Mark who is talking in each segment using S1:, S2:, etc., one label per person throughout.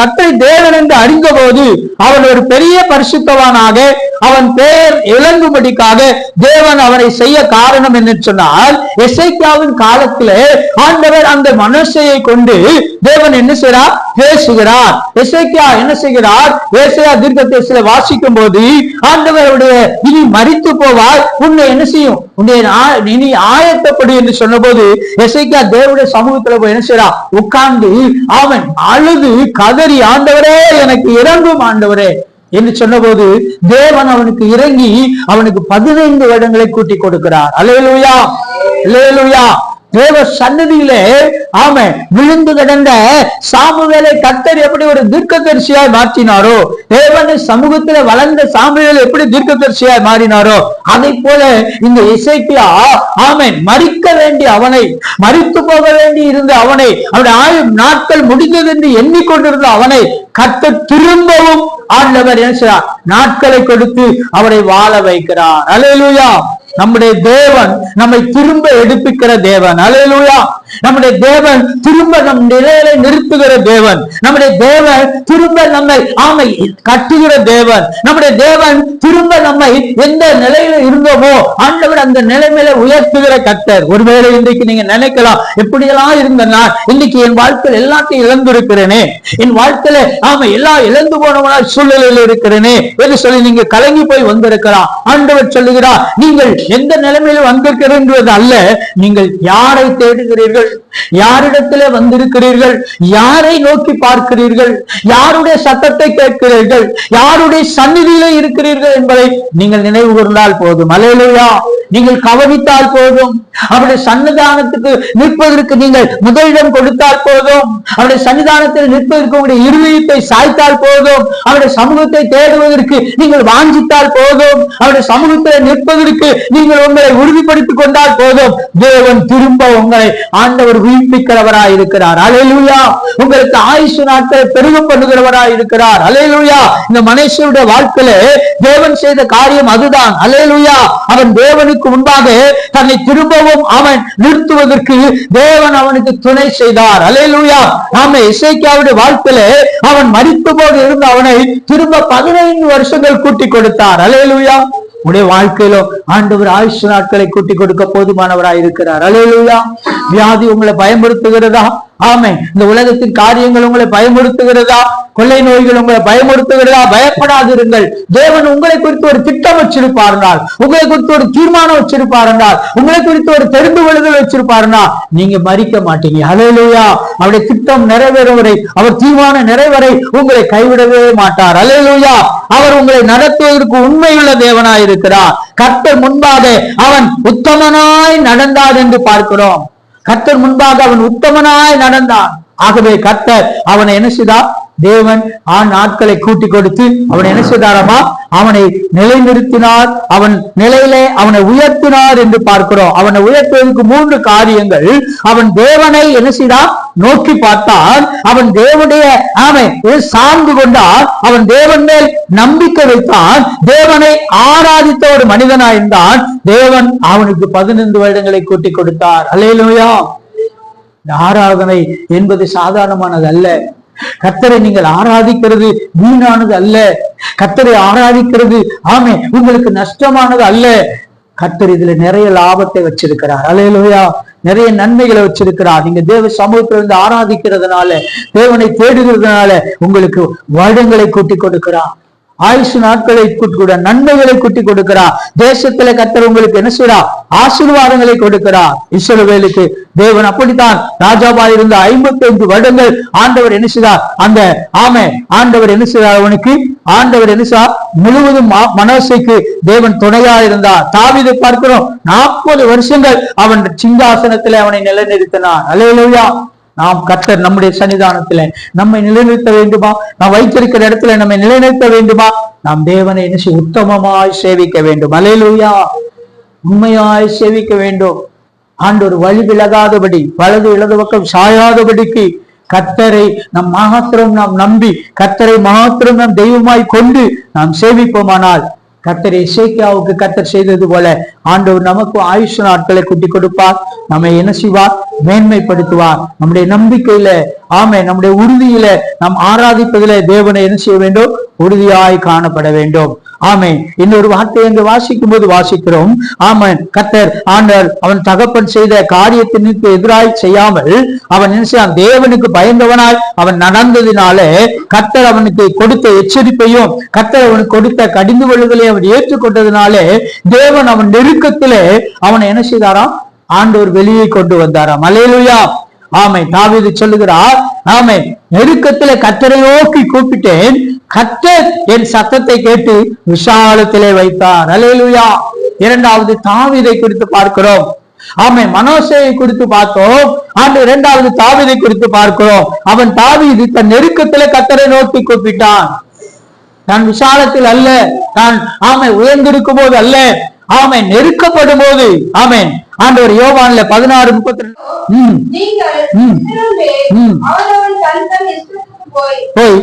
S1: தத்தை தேவன் என்று அறிந்த போது அவன் ஒரு பெரிய பரிசுத்தவானாக அவன் பெயர் இழங்கும்படிக்காக தேவன் அவனை செய்ய காரணம் என்று சொன்னால் எசைக்கியாவின் காலத்திலே ஆண்டவர் அந்த மனுஷையை கொண்டு தேவன் என்ன செய்கிறார்? பேசுகிறார். எசைக்கியா என்ன செய்கிறார்? ஏசையா தீர்க்கதரிசியில வாசிக்கும் போது ஆண்டவருடைய இனி மறித்து போவாய் உன்னை என்ன செய்யும்? உன்னை இனி ஆயத்தப்படி என்று சொன்னபோது எசைக்கியா தேவனுடைய சமூகத்துல போய் என்ன செய்யறான் உட்கார்ந்து அவன் அழுது கதறி ஆண்டவரே எனக்கு இறங்கும் ஆண்டவரே. என்று சொன்னபோது தேவன் அவனுக்கு இறங்கி அவனுக்கு பதினைந்து வருடங்களை கூட்டி கொடுக்கிறார். அலேலுயா அலேலுயா தேவ சன்னதியிலே ஆமை விழுந்து கிடந்த சாமுவேலை கத்தர் எப்படி ஒரு தீர்க்கதரிசியாய் மாற்றினாரோ தேவன் சமூகத்துல வளர்ந்த சாமுவேல் எப்படி தீர்க்கதரிசியாய் மாறினாரோ அதை போல இந்த இசைக்கியா ஆமை மறிக்க வேண்டிய அவனை மறித்து போக வேண்டி இருந்த அவனை அவனுடைய ஆயுள் நாட்கள் முடிந்தது என்று எண்ணிக்கொண்டிருந்த அவனை கத்த திரும்பவும் ஆண்டவர் என்ன செய்றார்? நாட்களை கொடுத்து அவரை வாழ வைக்கிறார் அலையலூயா நம்முடைய தேவன் நம்மை திரும்ப எடுப்பிக்கிற தேவன். அலையலூயா நம்முடைய தேவன் திரும்ப நம் நிலையில நிறுத்துகிற தேவன். நம்முடைய தேவன் திரும்ப நம்மை ஆமை கட்டுகிற தேவன். நம்முடைய தேவன் திரும்ப நம்மை எந்த நிலையில இருந்தோமோ ஆண்டவர் அந்த நிலைமையில உயர்த்துகிற கர்த்தர். ஒருவேளை இன்றைக்கு நீங்க நினைக்கலாம் எப்படியெல்லாம் இருந்த நான் இன்னைக்கு என் வாழ்க்கையில் எல்லாத்தையும் இழந்திருக்கிறேனே. என் வாழ்க்கையில ஆமா எல்லாம் இழந்து போனவனா சூழ்நிலையில் இருக்கிறேனே என்று சொல்லி நீங்க கலங்கி போய் வந்திருக்கலாம். ஆண்டவர் சொல்லுகிறார் நீங்கள் எந்த நிலைமையில வந்திருக்கிறேன் அல்ல நீங்கள் யாரை தேடுகிறீர்கள் யாரிடத்திலே வந்திருக்கிறீர்கள்? யாரை நோக்கி பார்க்கிறீர்கள்? யாருடைய சத்தத்தை கேட்கிறீர்கள்? யாருடைய சந்நிதியில இருக்கிறீர்கள் என்பதை நீங்கள் நினைவு கூர்ந்தால் போதும். அலையிலையா நீங்கள் கவனித்தால் போதும். அவருடைய சன்னிதானத்துக்கு நிற்பதற்கு நீங்கள் முதலிடம் கொடுத்தால் போதும். அவருடைய சன்னிதானத்தில் நிற்பதற்கு உங்களுடைய இருதயத்தை சாய்த்தால் போதும். அவருடைய சமூகத்தை தேடுவதற்கு நீங்கள் வாஞ்சித்தால் போதும். அவருடைய சமூகத்தில் நிற்பதற்கு நீங்கள் உங்களை உறுதிப்படுத்திக் கொண்டால் போதும். தேவன் திரும்ப உங்களை ஆண்டவர் உயிர்ப்பிக்கிறவராய் இருக்கிறார். அலையிலுயா உங்களுக்கு ஆயுசு நாட்களை பெருக பண்ணுகிறவராய் இருக்கிறார். அலையிலுயா இந்த மனுஷனுடைய வாழ்க்கையில தேவன் செய்த காரியம் அதுதான். அலையிலுயா அவன் தேவனுக்கு முன்பாக தன்னை திரும்பவும் அவன் நிறுத்துவதற்கு தேவன் அவனுக்கு துணை செய்தார். அலையலூயா நாம இசைக்காவுடைய வாழ்க்கையில அவன் மறித்து போது இருந்த அவனை திரும்ப பதினைந்து வருஷங்கள் கூட்டி கொடுத்தார். அலையலூயா உடைய வாழ்க்கையிலும் ஆண்டவர் ஆயுஷ் நாட்களை கூட்டி கொடுக்க போதுமானவராய் இருக்கிறார் அலையலூயா வியாதி உங்களை பயமுறுத்துகிறதா? ஆமை இந்த உலகத்தின் காரியங்கள் உங்களை பயமுறுத்துகிறதா? கொள்ளை நோய்கள் உங்களை பயமுறுத்துகிறதா? பயப்படாதிருங்கள். தேவன் உங்களை குறித்து ஒரு திட்டம் வச்சிருப்பாருனால் உங்களை குறித்து ஒரு தீர்மானம் வச்சிருப்பாருனால் உங்களை குறித்து ஒரு தெரிந்து கொள்ளுதல் வச்சிருப்பாருனா நீங்க மறிக்க மாட்டீங்க. அலையிலுயா அவருடைய திட்டம் நிறைவேறும் வரை அவர் தீர்மானம் நிறைவரை உங்களை கைவிடவே மாட்டார். அலையிலுயா அவர் உங்களை நடத்துவதற்கு உண்மையுள்ள தேவனாயிருக்கிறார். கர்த்தர் முன்பாக அவன் உத்தமனாய் நடந்தார் என்று பார்க்கிறோம். கர்த்தர் முன்பாக அவன் உத்தமனாய் நடந்தான். ஆகவே கர்த்தர் அவனை என்ன செய்தார்? தேவன் ஆண் ஆட்களை கூட்டி கொடுத்து அவனை என்ன செய்தாரமா? அவனை நிலைநிறுத்தினார். அவன் நிலையிலே அவனை உயர்த்தினார் என்று பார்க்கிறோம். அவனை உயர்த்துவதற்கு மூன்று காரியங்கள். அவன் தேவனை என்ன செய்தான் நோக்கி பார்த்தான். அவன் தேவனுடைய அவன் சார்ந்து கொண்டான் அவன் தேவன் மேல் நம்பிக்கை வைத்தான். தேவனை ஆராதித்த ஒரு மனிதனாயிருந்தான் தேவன் அவனுக்கு பதினைந்து வருடங்களை கூட்டி கொடுத்தார். அல்லேலூயா. ஆராதனை என்பது சாதாரணமானது அல்ல கத்தரை நீங்கள் ஆராதிக்கிறது வீணானது அல்ல. கத்தரை ஆராதிக்கிறது ஆமே உங்களுக்கு நஷ்டமானது அல்ல. கத்தர் இதுல நிறைய லாபத்தை வச்சிருக்கிறார். அலையலோயா நிறைய நன்மைகளை வச்சிருக்கிறார். நீங்க தேவ சமூகத்துல இருந்து ஆராதிக்கிறதுனால தேவனை தேடுகிறதுனால உங்களுக்கு வருடங்களை கூட்டி கொடுக்கிறார். ஆயுசு நாட்களை கூட்டி கூட நன்மைகளை கூட்டி கொடுக்கிறார் தேசத்துல கத்தர் உங்களுக்கு என்ன செய்யறா ஆசீர்வாதங்களை கொடுக்கிறார் இஸ்ரவேலுக்கு தேவன் அப்படித்தான். ராஜாவா இருந்த ஐம்பத்தி ஐந்து வருடங்கள் ஆண்டவர் என்ன செய்தார்? அந்த ஆமை ஆண்டவர் என்ன செய்தார் அவனுக்கு? ஆண்டவர் என்ன செய்தார்? முழுவதும் மா- மனோசைக்கு தேவன் துணையா இருந்தார். தாவிதை பார்க்கிறோம் நாற்பது வருஷங்கள் அவன் சிங்காசனத்துல அவனை நிலைநிறுத்தினான். அலையிலா நாம் கர்த்தர் நம்முடைய சன்னிதானத்துல நம்மை நிலைநிறுத்த வேண்டுமா? நாம் வைத்திருக்கிற இடத்துல நம்மை நிலைநிறுத்த வேண்டுமா? நாம் தேவனை என்ன உத்தமமாய் சேவிக்க வேண்டும். அலையலுயா உண்மையாய் சேவிக்க வேண்டும். ஆண்டவர் வழி விலகாதபடி வலது இடது பக்கம் சாயாதபடிக்கு கத்தரை நம் மாத்திரம் நாம் நம்பி கத்தரை மாத்திரம் நாம் தெய்வமாய் கொண்டு நாம் சேவிப்போமானால் கத்தர் இசைக்கியாவுக்கு கத்தர் செய்தது போல ஆண்டவர் நமக்கு ஆயுஷ நாட்களை குட்டி கொடுப்பார். நம்மை என்ன செய்வார்? மேன்மைப்படுத்துவார். நம்முடைய நம்பிக்கையில ஆமே நம்முடைய உறுதியில நாம் ஆராதிப்பதில தேவனை என்ன செய்ய வேண்டும்? உறுதியாய் காணப்பட வேண்டும். ஆமே இன்னொரு வார்த்தை என்று வாசிக்கும் போது வாசிக்கிறோம். ஆமன். கத்தர் ஆண்டர் அவன் தகப்பன் செய்த காரியத்தினுக்கு எதிராய் செய்யாமல் அவன் என்ன தேவனுக்கு பயந்தவனாய் அவன் நடந்ததினாலே கத்தர் அவனுக்கு கொடுத்த எச்சரிப்பையும் கத்தர் அவனுக்கு கொடுத்த கடிந்து கொள்ளுதலை அவன் ஏற்றுக்கொண்டதினாலே தேவன் அவன் நெருக்கத்திலே அவனை என்ன செய்தாராம்? ஆண்டவர் வெளியே கொண்டு வந்தாராம். அலையலுயா ஆமை தாவீது சொல்லுகிறார் ஆமை நெருக்கத்துல கத்தரை நோக்கி கூப்பிட்டேன். கத்தர் என் சத்தத்தை கேட்டு விஷாலத்திலே வைத்தார். அலையலுயா இரண்டாவது தாவிதை குறித்து பார்க்கிறோம். ஆமை மனோசையை குறித்து பார்த்தோம். ஆண்டு இரண்டாவது தாவிதை குறித்து பார்க்கிறோம். அவன் தாவீது தன் நெருக்கத்துல கத்தரை நோக்கி கூப்பிட்டான். நான் விசாலத்தில் அல்ல. நான் ஆமை உயர்ந்திருக்கும் போது அல்ல. ஆமை நெருக்கப்படும் போது ஆமேன். ஆண்டவர் யோவான்ல பதினாறு முப்பத்தி ரெண்டு
S2: போய்.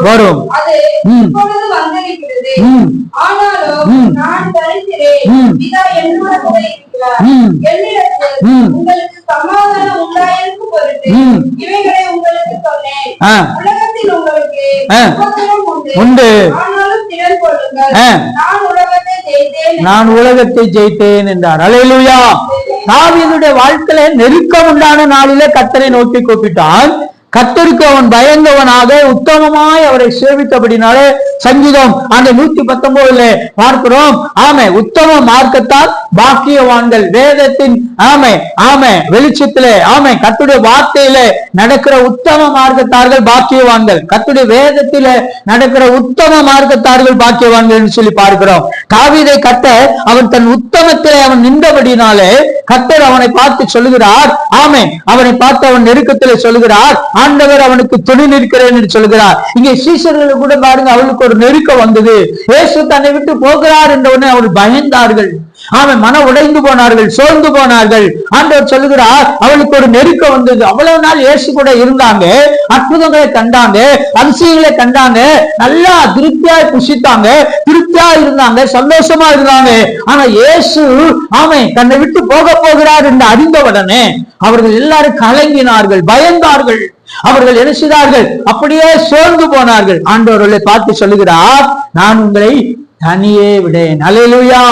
S2: வரும். உண்டு
S1: உண்டு.
S2: ஆனாலும் திறன் கொள்ளுங்கள்
S1: ஆ.
S2: நான் உலகத்தை ஜெயித்தேன்
S1: என்றார். அலையிலுயா. தாவீதுடைய வாழ்க்கையில நெருக்கம் உண்டான நாளிலே கத்தரை நோக்கி கூப்பிட்டான். கத்தருக்கு அவன் பயந்தவனாக உத்தமமாய் அவரை சேவித்தபடினாலே சங்கீதம் அந்த நூத்தி பத்தொன்பதுல பார்க்கிறோம். ஆமை உத்தம மார்க்கத்தால் பாக்கியவான்கள் வேதத்தின் ஆமை ஆமை வெளிச்சத்துல ஆமை கத்துடைய வார்த்தையில நடக்கிற உத்தம மார்க்கத்தார்கள் பாக்கியவான்கள். கத்துடைய வேதத்தில நடக்கிற உத்தம மார்க்கத்தார்கள் பாக்கியவான்கள் என்று சொல்லி பார்க்கிறோம். காவிதை கத்த அவன் தன் உத்தமத்திலே அவன் நின்றபடினாலே கத்தர் அவனை பார்த்து சொல்லுகிறார். ஆமே அவனை பார்த்து அவன் நெருக்கத்திலே சொல்லுகிறார். ஆண்டவர் அவனுக்கு துணி நிற்கிறேன் என்று சொல்லுகிறார். இங்கே சீசர்கள் கூட பாருங்க அவளுக்கு ஒரு ஒரு நெருக்கம் வந்தது. இயேசு தன்னை விட்டு போகிறார் என்ற அவர் பயந்தார்கள். அவன் மன உடைந்து போனார்கள் சோர்ந்து போனார்கள். ஆண்டவர் சொல்லுகிறார் அவளுக்கு ஒரு நெருக்கம் வந்தது. அவ்வளவு நாள் இயேசு கூட இருந்தாங்க அற்புதங்களை கண்டாங்க அதிசயங்களை கண்டாங்க நல்லா திருப்தியா புசித்தாங்க திருப்தியா இருந்தாங்க சந்தோஷமா இருந்தாங்க. ஆனா இயேசு அவன் தன்னை விட்டு போக போகிறார் என்று அறிந்தவுடனே அவர்கள் எல்லாரும் கலங்கினார்கள் பயந்தார்கள். அவர்கள் என்ன செய்தார்கள்? அப்படியே சோர்ந்து போனார்கள். ஆண்டவர்களை பார்த்து சொல்லுகிறார் நான் உங்களை தனியே விடேன். அலையிலுயா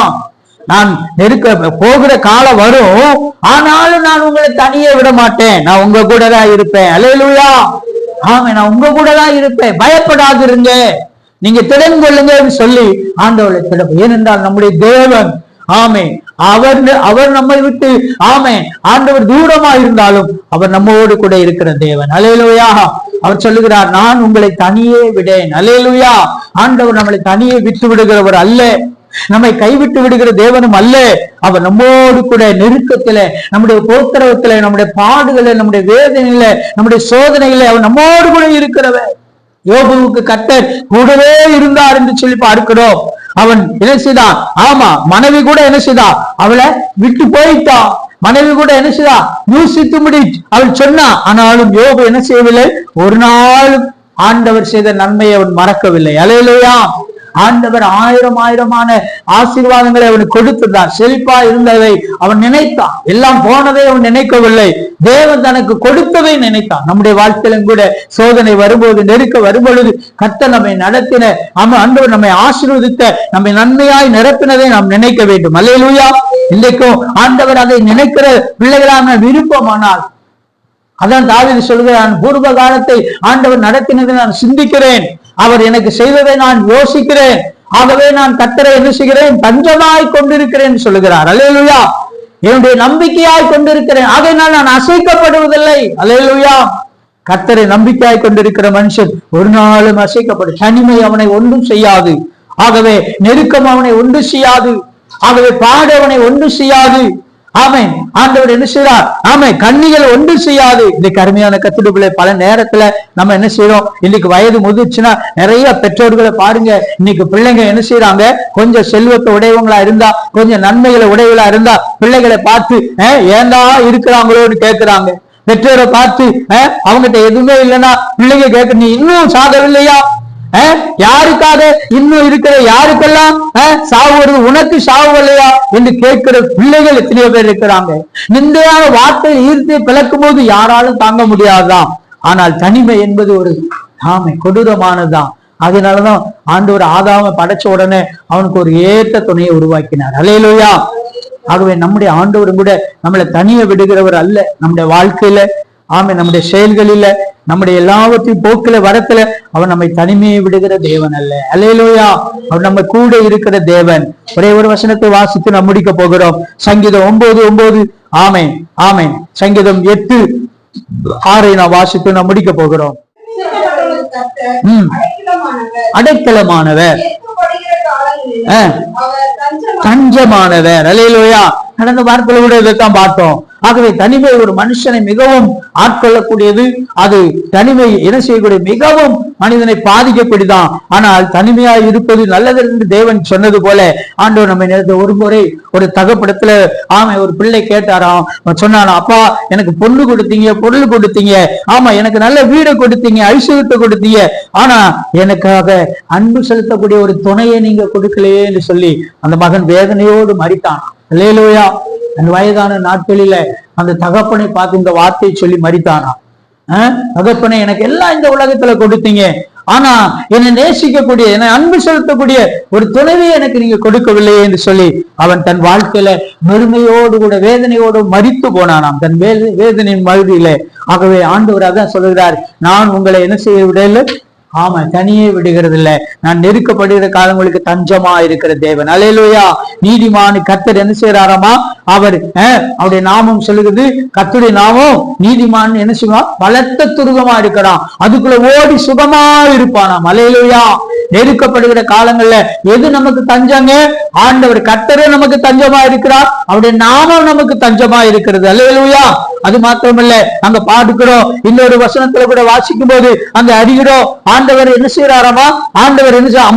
S1: நான் நெருக்க போகிற காலம் வரும் ஆனாலும் நான் உங்களை தனியே விட மாட்டேன். நான் உங்க கூட தான் இருப்பேன். அலையிலுயா ஆமா நான் உங்க கூட தான் இருப்பேன். பயப்படாதிருங்க. நீங்க திடன் கொள்ளுங்க சொல்லி ஆண்டவர்களை திறப்பு ஏனென்றால் நம்முடைய தேவன் ஆமே அவர் அவர் நம்மை விட்டு ஆமே ஆண்டவர் தூரமா இருந்தாலும் அவர் நம்மோடு கூட இருக்கிற தேவன். அலையலுயா அவர் சொல்லுகிறார் நான் உங்களை தனியே விடேன். அலையலுயா ஆண்டவர் நம்மளை தனியே விட்டு விடுகிறவர் அல்ல. நம்மை கைவிட்டு விடுகிற தேவனும் அல்ல. அவர் நம்மோடு கூட நெருக்கத்துல நம்முடைய போத்திரவத்துல நம்முடைய பாடுகள நம்முடைய வேதனையில நம்முடைய சோதனையில அவர் நம்மோடு கூட இருக்கிறவர். யோபுவுக்கு கத்தர் கூடவே இருந்தார் என்று சொல்லி பார்க்கிறோம். அவன் என்ன செய்தான் ஆமா மனைவி கூட என்ன செய்தா? அவளை விட்டு போயிட்டான் மனைவி கூட என்ன செய்தா? யூசித்து முடி. அவள் சொன்னா ஆனாலும் யோபு என்ன செய்யவில்லை. ஒரு நாளும் ஆண்டவர் செய்த நன்மையை அவன் மறக்கவில்லை. அலையிலையா ஆண்டவர் ஆயிரம் ஆயிரமான ஆசீர்வாதங்களை அவனுக்கு கொடுத்திருந்தார் செழிப்பா இருந்ததை அவன் நினைத்தான். எல்லாம் போனதை அவன் நினைக்கவில்லை. தேவன் தனக்கு கொடுத்ததை நினைத்தான். நம்முடைய வாழ்க்கையிலும் கூட சோதனை வரும்போது நெருக்க வரும்பொழுது கத்த நம்மை நடத்தின அவன் ஆண்டவர் நம்மை ஆசீர்வதித்த நம்மை நன்மையாய் நிரப்பினதை நாம் நினைக்க வேண்டும். அல்லையிலூயா இன்றைக்கும் ஆண்டவர் அதை நினைக்கிற பிள்ளைகளான விருப்பமானால் அதான் தாவிதி சொல்கிறான் பூர்வ காலத்தை ஆண்டவர் நடத்தினதை நான் சிந்திக்கிறேன். அவர் எனக்கு செய்ததை நான் யோசிக்கிறேன். ஆகவே நான் கத்தரை என்ன செய்கிறேன்? தஞ்சமாய் கொண்டிருக்கிறேன் சொல்லுகிறார். அலையலுயா என்னுடைய நம்பிக்கையாய் கொண்டிருக்கிறேன். ஆகையினால் நான் அசைக்கப்படுவதில்லை. அலையலுயா கத்தரை நம்பிக்கையாய் கொண்டிருக்கிற மனுஷன் ஒரு நாளும் அசைக்கப்படும் தனிமை அவனை ஒன்றும் செய்யாது. ஆகவே நெருக்கம் அவனை ஒன்று செய்யாது. ஆகவே பாடு அவனை ஒன்று செய்யாது. ஆமை ஆண்டவர் என்ன செய்யறார் ஆமை கண்ணிகள் ஒன்று செய்யாது. இன்னைக்கு அருமையான கத்துடுப்புல பல நேரத்துல நம்ம என்ன செய்யறோம் இன்னைக்கு வயது முதிர்ச்சுன்னா நிறைய பெற்றோர்களை பாருங்க. இன்னைக்கு பிள்ளைங்க என்ன செய்யறாங்க கொஞ்சம் செல்வத்தை உடையவங்களா இருந்தா கொஞ்சம் நன்மைகளை உடையவங்களா இருந்தா பிள்ளைகளை பார்த்து ஏன்டா இருக்கிறாங்களோன்னு கேட்கிறாங்க பெற்றோரை பார்த்து அவங்ககிட்ட எதுவுமே இல்லைன்னா பிள்ளைங்க கேட்க நீ இன்னும் சாகவில்லையா? யாருக்காக இன்னும் இருக்கிற யாருக்கெல்லாம் சாவு வருது? உனக்கு சாவு இல்லையா என்று கேட்கிற பிள்ளைகள் எத்தனையோ பேர் இருக்கிறாங்க. நிந்தையான வார்த்தை ஈர்த்து பிளக்கும் போது யாராலும் தாங்க முடியாதுதான். ஆனால் தனிமை என்பது ஒரு ஆமை கொடூரமானதுதான். அதனாலதான் ஆண்டவர் ஆதாம படைச்ச உடனே அவனுக்கு ஒரு ஏற்ற துணையை உருவாக்கினார். அலையிலோயா ஆகவே நம்முடைய ஆண்டவரும் கூட நம்மளை தனிய விடுகிறவர் அல்ல. நம்முடைய வாழ்க்கையில ஆமை நம்முடைய செயல்களில நம்முடைய எல்லாவற்றையும் போக்குல வரத்துல அவன் நம்மை தனிமையை விடுகிற தேவன் அல்ல. அல்லேலூயா. அவன் நம்ம கூட இருக்கிற தேவன். ஒரே ஒரு வசனத்தை வாசித்து நாம் முடிக்க போகிறோம். சங்கீதம் ஒன்பது ஒன்பது. ஆமென் ஆமென். சங்கீதம் எட்டு ஆறை நான் வாசித்து நாம் முடிக்க போகிறோம்.
S2: சிறுவர்களுக்கு கர்த்தர்
S1: ம்.
S2: அடைக்கலமானவர்.
S1: தஞ்சமானவர். அலையிலோயா கடந்த வாரத்தில் கூட இதைத்தான் பார்த்தோம். ஆகவே தனிமை ஒரு மனுஷனை மிகவும் ஆட்கொள்ளக்கூடியது. அது தனிமை என்ன செய்யக்கூடிய மிகவும் மனிதனை பாதிக்கப்படிதான் ஆனால் தனிமையா இருப்பது நல்லது என்று தேவன் சொன்னது போல ஆண்டவர் நம்ம நேரத்தை ஒரு முறை ஒரு தகப்படத்துல ஆமா ஒரு பிள்ளை கேட்டாராம். சொன்னாராம் அப்பா எனக்கு பொண்ணு கொடுத்தீங்க பொருள் கொடுத்தீங்க. ஆமா எனக்கு நல்ல வீடு கொடுத்தீங்க ஐஸ்வர்யத்தை கொடுத்தீங்க. ஆனா எனக்காக அன்பு செலுத்தக்கூடிய ஒரு துணையை நீங்க கொடுக்கலையே என்று சொல்லி அந்த மகன் வேதனையோடு மறித்தான். லேலோயா அந்த வயதான நாட்களில அந்த தகப்பனை பார்த்து இந்த வார்த்தையை சொல்லி மறித்தானா தகப்பனை எனக்கு எல்லாம் இந்த உலகத்துல கொடுத்தீங்க. ஆனா என்னை நேசிக்கக்கூடிய என்னை அன்பு செலுத்தக்கூடிய ஒரு துணைவை எனக்கு நீங்க கொடுக்கவில்லையே என்று சொல்லி அவன் தன் வாழ்க்கையில பெருமையோடு கூட வேதனையோடு மறித்து போனானாம். தன் வேதனையின் மறுதியில. ஆகவே ஆண்டவர் அதான் சொல்லுகிறார் நான் உங்களை என்ன செய்ய விடல ஆமா தனியே விடுகிறது இல்ல நான் நெருக்கப்படுகிற காலங்களுக்கு தஞ்சமா இருக்கிற தேவன். அலையலோயா. நீதிமான் கத்தர் என்ன செய்யறாராமா அவர் அவருடைய நாமம் சொல்லுகிறது கர்த்தருடைய நாமம் நீதிமான் என்ன செய்வான் பலத்த துருகமா இருக்கிறான். அதுக்குள்ள ஓடி சுகமா இருப்பானாம். அலையலோயா. நெருக்கப்படுகிற காலங்கள்ல எது நமக்கு தஞ்சங்க? ஆண்டவர் கத்தரே நமக்கு தஞ்சமா இருக்கிறார். அவருடைய நாமம் நமக்கு தஞ்சமா இருக்கிறது. அல்லேலூயா அது மாத்திரமல்ல அங்க பாடுக்கிறோம் இன்னொரு வசனத்துல கூட வாசிக்கும் போது அங்க அறிகிறோம் ஆண்டவர் என்ன செய்யறாராமா ஆண்டவர் என்ன செய்ய-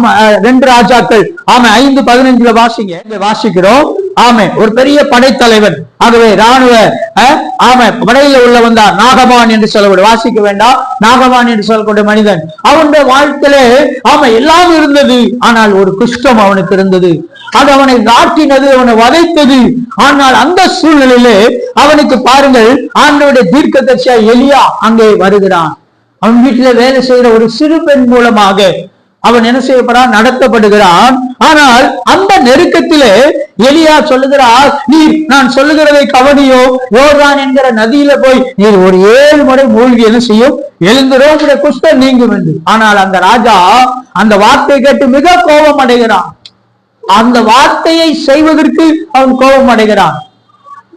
S1: ரெண்டு ராஜாக்கள் ஆமா ஐந்து பதினஞ்சுல வாசிங்க வாசிக்கிறோம் ஆமே ஒரு பெரிய படைத்தலைவன் ஆகவே ராணுவ அஹ், ஆமா படையில உள்ள வந்தா நாகமான் என்று சொல்லக்கூடிய வாசிக்க வேண்டாம் நாகமான் என்று சொல்லக்கூடிய மனிதன். அவனுடைய வாழ்க்கையிலே ஆமா எல்லாம் இருந்தது ஆனால் ஒரு குஷ்டம் அவனுக்கு இருந்தது. அது அவனை நாட்டினது அவனை வதைத்தது. ஆனால் அந்த சூழ்நிலையிலே அவனுக்கு பாருங்கள் ஆண்டவருடைய தீர்க்கதர்சியா எலியா அங்கே வருகிறான். அவன் வீட்டில வேலை செய்கிற ஒரு சிறு பெண் மூலமாக அவன் என்ன செய்யப்படான்? நடத்தப்படுகிறான். ஆனால் அந்த நெருக்கத்திலே எலியா சொல்லுகிறார் நீ நான் சொல்லுகிறதை கவனியோ? யோர்தான் என்கிற நதியில போய் நீர் ஒரு ஏழு முறை மூழ்கி என்ன செய்யும்? எழுந்துரும் உங்களுடைய குஷ்டம் நீங்கும் என்று. ஆனால் அந்த ராஜா அந்த வார்த்தை கேட்டு மிக கோபம் அடைகிறான் அந்த வார்த்தையை செய்வதற்கு அவன் கோபம் அடைகிறான்.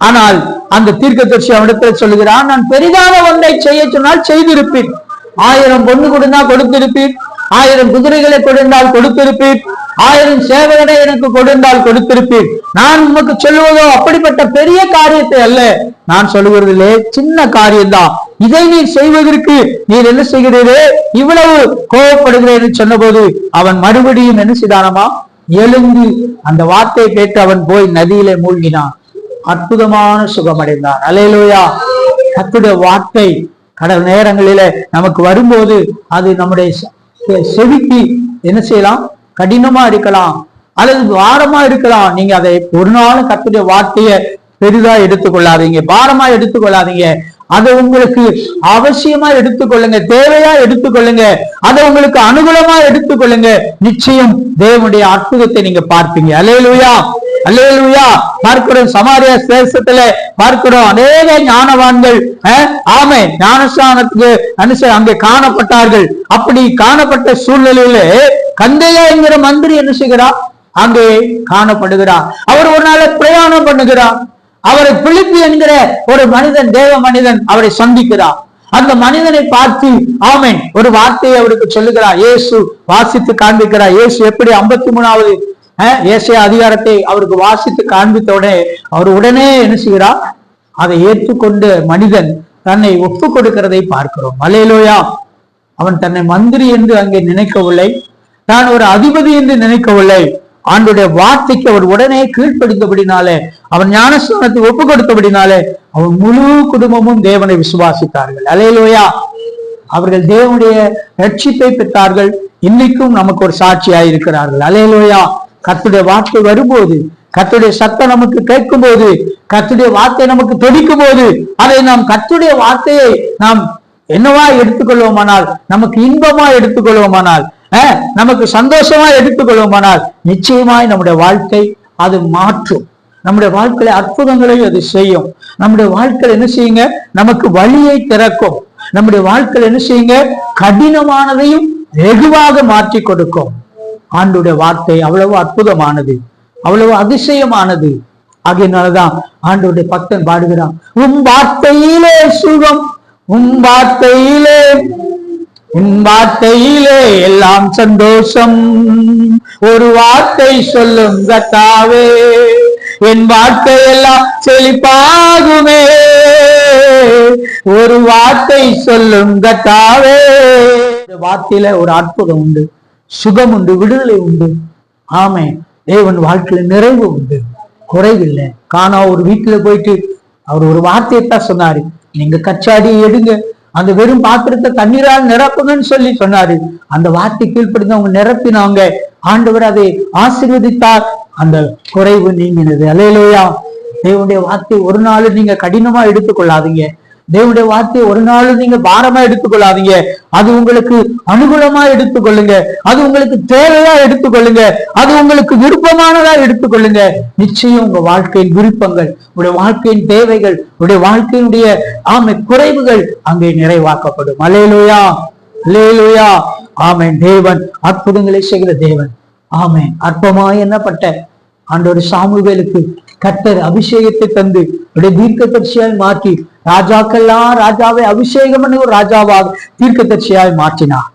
S1: ஆனால் அந்த தீர்க்கதரிசி அவனிடத்தில் சொல்லுகிறான் நான் பெரிதான ஒன்றை செய்ய சொன்னால் செய்திருப்பேன் ஆயிரம் பொண்ணு கொடுத்தா கொடுத்திருப்பேன் ஆயிரம் குதிரைகளை கொடுந்தால் கொடுத்திருப்பேன் ஆயிரம் சேவகனை எனக்கு கொடுந்தால் கொடுத்திருப்பேன் நான் உமக்கு சொல்லுவதோ அப்படிப்பட்ட பெரிய காரியத்தை அல்ல. நான் சொல்லுகிறதிலே சின்ன காரியம்தான். இதை நீ செய்வதற்கு நீர் என்ன செய்கிறீரே? இவ்வளவு கோபப்படுகிறேன் என்று சொன்னபோது அவன் மறுபடியும் என்ன செய்தானமா எழுந்து அந்த வார்த்தையை கேட்டு அவன் போய் நதியிலே மூழ்கினான். அற்புதமான சுகமடைந்தான். அலையலோயா. கத்துடைய வார்த்தை கடல் நேரங்களில நமக்கு வரும்போது அது நம்முடைய செ- செவிக்கு என்ன செய்யலாம்? கடினமா இருக்கலாம். அல்லது பாரமா இருக்கலாம். நீங்க அதை ஒரு நாளும் கத்துடைய வார்த்தையை பெரிதா எடுத்துக்கொள்ளாதீங்க. பாரமா எடுத்துக்கொள்ளாதீங்க. அதை உங்களுக்கு அவசியமா எடுத்துக்கொள்ளுங்க தேவையா எடுத்துக்கொள்ளுங்க அதை உங்களுக்கு அனுகூலமா எடுத்துக்கொள்ளுங்க. நிச்சயம் தேவனுடைய அற்புதத்தை நீங்க பார்ப்பீங்க. அலையலுயா அல்லேலூயா. பார்க்கிறோம் சமாரியா தேசத்துல பார்க்கிறோம் அநேக ஞானவான்கள் அஹ், ஞானஸ்தானத்துக்கு அனுச அங்கே காணப்பட்டார்கள். அப்படி காணப்பட்ட சூழ்நிலையில கந்தையா என்கிற மந்திரி என்ன செய்கிறார்? அங்கே காணப்படுகிறார். அவர் ஒரு நாள பிரயாணம் பண்ணுகிறார். அவரை பிலிப்பி என்கிற ஒரு மனிதன் தேவ மனிதன் அவரை சந்திக்கிறார். அந்த மனிதனை பார்த்து ஆமேன் ஒரு வார்த்தையை அவருக்கு சொல்லுகிறார். இயேசு வாசித்து காண்பிக்கிறார். இயேசு எப்படி ஐம்பத்தி மூணாவது இயேசைய அதிகாரத்தை அவருக்கு வாசித்து காண்பித்த உடனே அவர் உடனே என்ன செய்கிறார்? அதை ஏற்றுக்கொண்ட மனிதன் தன்னை ஒப்பு கொடுக்கிறதை பார்க்கிறோம். மலையிலோயா அவன் தன்னை மந்திரி என்று அங்கே நினைக்கவில்லை. நான் ஒரு அதிபதி என்று நினைக்கவில்லை. ஆண்டுடைய வார்த்தைக்கு அவர் உடனே கீழ்ப்படிந்தபடினாலே அவன் ஞானஸ்தானத்தை ஒப்பு கொடுத்தபடினாலே அவன் முழு குடும்பமும் தேவனை விசுவாசித்தார்கள். அலையிலோயா அவர்கள் தேவனுடைய ரட்சிப்பை பெற்றார்கள். இன்னைக்கும் நமக்கு ஒரு சாட்சியா இருக்கிறார்கள். அலையிலோயா கத்துடைய வார்த்தை வரும்போது கத்துடைய சத்தம் நமக்கு கேட்கும் போது கத்துடைய வார்த்தை நமக்கு தொடிக்கும் போது அதை நாம் கத்துடைய வார்த்தையை நாம் என்னவா எடுத்துக்கொள்வோமானால் நமக்கு இன்பமா எடுத்துக்கொள்வோமானால் நமக்கு சந்தோஷமா எடுத்துக்கொள்வோமானால் நிச்சயமாய் நம்முடைய வாழ்க்கை அது மாற்றும். நம்முடைய வாழ்க்கையில அற்புதங்களை அது செய்யும். நம்முடைய வாழ்க்கையில என்ன செய்யுங்க? நமக்கு வழியை திறக்கும். நம்முடைய வாழ்க்கையில என்ன செய்யுங்க? கடினமானதையும் வெகுவாக மாற்றி கொடுக்கும். ஆண்டுடைய வார்த்தை அவ்வளவு அற்புதமானது அவ்வளவு அதிசயமானது. ஆகையினாலதான் ஆண்டுடைய பக்தன் பாடுகிறான் உன் வார்த்தையிலே சுகம் உன் வார்த்தையிலே உன் வார்த்தையிலே எல்லாம் சந்தோஷம். ஒரு வார்த்தை சொல்லும் கத்தாவே என் வார்த்தை எல்லாம் செழிப்பாகுமே. ஒரு வார்த்தை சொல்லும் கத்தாவே. வார்த்தையில ஒரு அற்புதம் உண்டு சுகம் உண்டு விடுதலை உண்டு. ஆமே தேவன் வாழ்க்கையில நிறைவு உண்டு. குறைவில்லை. காணா ஒரு வீட்டுல போயிட்டு அவர் ஒரு வார்த்தையை தான் சொன்னாரு. நீங்க கச்சாடி எடுங்க. அந்த வெறும் பாத்திரத்தை தண்ணீரால் நிரப்புங்கன்னு சொல்லி சொன்னாரு. அந்த வார்த்தை கீழ்ப்படிந்து அவங்க நிரப்பினாங்க. ஆண்டவர் அதை ஆசீர்வதித்தார். அந்த குறைவு நீங்கினது. அலையிலோயா தேவனுடைய வார்த்தை ஒரு நாள் நீங்க கடினமா எடுத்துக்கொள்ளாதீங்க. தேவனுடைய வார்த்தையை ஒரு நாளும் நீங்க பாரமா எடுத்துக்கொள்ளாதீங்க. அது உங்களுக்கு அனுகூலமா எடுத்துக்கொள்ளுங்க. அது உங்களுக்கு தேவையா எடுத்துக்கொள்ளுங்க. அது உங்களுக்கு விருப்பமானதா எடுத்துக்கொள்ளுங்க. நிச்சயம் உங்க வாழ்க்கையின் விருப்பங்கள் உடைய வாழ்க்கையின் தேவைகள் உடைய வாழ்க்கையினுடைய ஆமை குறைவுகள் அங்கே நிறைவாக்கப்படும். அலையிலோயா அலேலுயா ஆமை தேவன் அற்புதங்களை செய்கிற தேவன். ஆமை அற்பமாய் என்னப்பட்ட ஆண்டவர் சாமுவேலுக்கு கட்டர் அபிஷேகத்தை தந்து உடைய தீர்க்கதரிசியாய் மாற்றி ராஜாக்கெல்லாம் ராஜாவை அபிஷேகம் பண்ணி ஒரு ராஜாவாக தீர்க்கதரிசியாய் மாற்றினார்.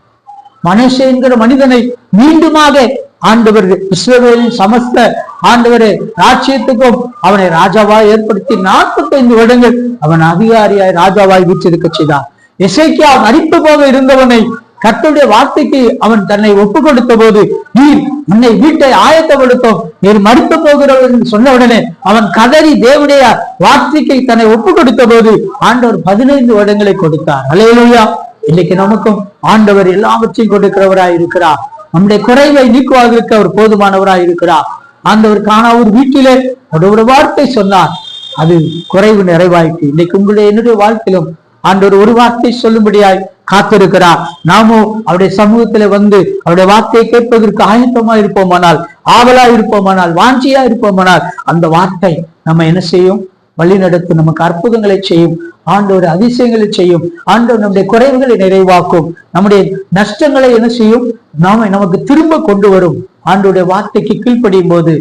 S1: மனுஷ என்கிற மனிதனை மீண்டுமாக ஆண்டவர் இஸ்ரவேலின் சமஸ்த ஆண்டவர் ராஜ்யத்துக்கும் அவனை ராஜாவாய் ஏற்படுத்தி நாற்பத்தைந்து வருடங்கள் அவன் அதிகாரியாய் ராஜாவாய் வீற்றிருக்க செய்தான் இசைக்கியா மறித்து போக இருந்தவனை கர்த்தருடைய வார்த்தைக்கு அவன் தன்னை ஒப்பு கொடுத்த போது நீர் உன்னை வீட்டை ஆயத்தப்படுத்தும். நீர் மறுத்து போகிறவர் என்று சொன்ன உடனே அவன் கதறி தேவனுடைய வார்த்தைக்கு தன்னை ஒப்பு கொடுத்த போது ஆண்டவர் பதினைந்து வருடங்களை கொடுத்தார். அலையலுயா இன்னைக்கு நமக்கும் ஆண்டவர் எல்லாவற்றையும் கொடுக்கிறவராய் இருக்கிறார். நம்முடைய குறைவை நீக்குவதற்கு அவர் போதுமானவராய் இருக்கிறார். ஆண்டவர் காணா ஒரு வீட்டிலே ஒரு ஒரு வார்த்தை சொன்னார். அது குறைவு நிறைவாயிற்று. இன்னைக்கு உங்களுடைய என்னுடைய வாழ்க்கையிலும் ஆண்டவர் ஒரு வார்த்தை சொல்லும்படியாய் காத்திருக்கிறார் நாமோ அவருடைய சமூகத்துல வந்து அவருடைய வார்த்தையை கேட்பதற்கு ஆயத்தமா இருப்போமானால் ஆவலா இருப்போமானால் வாஞ்சியா இருப்போமானால் அந்த வார்த்தை நம்ம என்ன செய்யும்? வழி நடத்தும் நமக்கு அற்புதங்களை செய்யும் ஆண்டோர் அதிசயங்களை செய்யும் ஆண்டோர் நம்முடைய குறைவுகளை நிறைவாக்கும் நம்முடைய நஷ்டங்களை என்ன செய்யும்? நாம நமக்கு திரும்ப கொண்டு வரும். ஆண்டோடைய வார்த்தைக்கு கீழ்ப்படியும் போது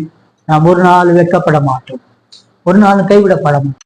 S1: நாம் ஒரு நாள் வெட்கப்பட மாட்டோம். ஒரு நாள் கைவிடப்பட மாட்டோம்.